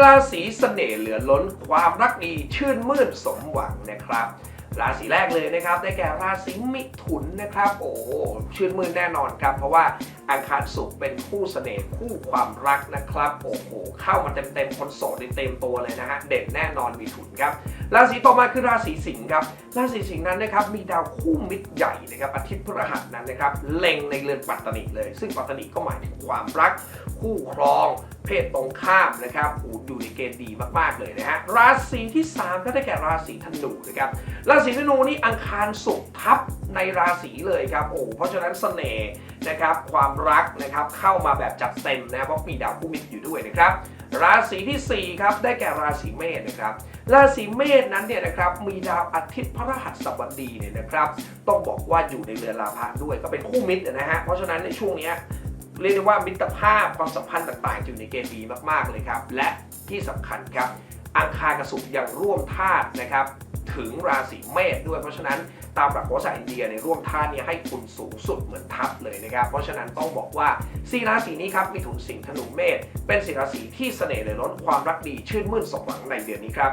ราศีเสน่ห์เหลือล้นความรักดีชื่นมื่นสมหวังนะครับราศีแรกเลยนะครับได้แก่ราศีมิถุนนะครับ โอ้โหชื่นมื่นแน่นอนครับ เพราะว่าอังคารสุขเป็นคู่เสน่ห์คู่ความรักนะครับโอ้โหเข้ามาเต็มๆคนโสดในเต็มตัวเลยนะฮะเด่นแน่นอนมิถุนครับราศีต่อมาคือราศีสิงห์ครับราศีสิงห์นั้นนะครับมีดาวคู่มิตรใหญ่นะครับอาทิตย์พฤหัสนั้นนะครับเล็งในเรือนปัตตนิเลย ซึ่งปัตตนิก็หมายถึงความรัก คู่ครอง เพศตรงข้ามนะครับโอ้อยู่ในเกณฑ์ดีมากๆเลยนะฮะราศีที่3ก็ได้แก่ราศีธนูนะครับราศีธนูนี่อังคารสุขทับในราศีเลยครับโอ้เพราะฉะนั้นเสน่ห์นะครับความรักนะครับเข้ามาแบบจัดเต็มนะเพราะมีดาวคู่มิตรอยู่ด้วยนะครับราศีทีสี่ 4 ครับ ได้แก่ราศีเมษนะครับ ราศีเมษนั้นเนี่ยนะครับ มีดาวอาทิตย์พระรหัสบดีเนี่ยนะครับ ต้องบอกว่าอยู่ในเรือนลาภะด้วยก็เป็นคู่มิตรนะฮะ เพราะฉะนั้นในช่วงเนี้ย เรียกได้ว่ามิตรภาพความสัมพันธ์ต่างๆอยู่ในเกณฑ์ดีมากๆเลยครับ และที่สำคัญครับอังคารกับศุกร์ยังร่วมธาตุนะครับถึงราศีเมษด้วยเพราะฉะนั้นตามหลักโหราศาสตร์อินเดียในร่วมธาตุเนี่ยให้คุณสูงสุดเหมือนทัพเลยนะครับ เพราะฉะนั้นต้องบอกว่าสี่ราศีนี้ครับมีถุนสิงห์ธนูเมษเป็นสี่ราศีที่เสน่ห์เลยล้นความรักดีชื่นมื่นสมหวังในเดือนนี้ครับ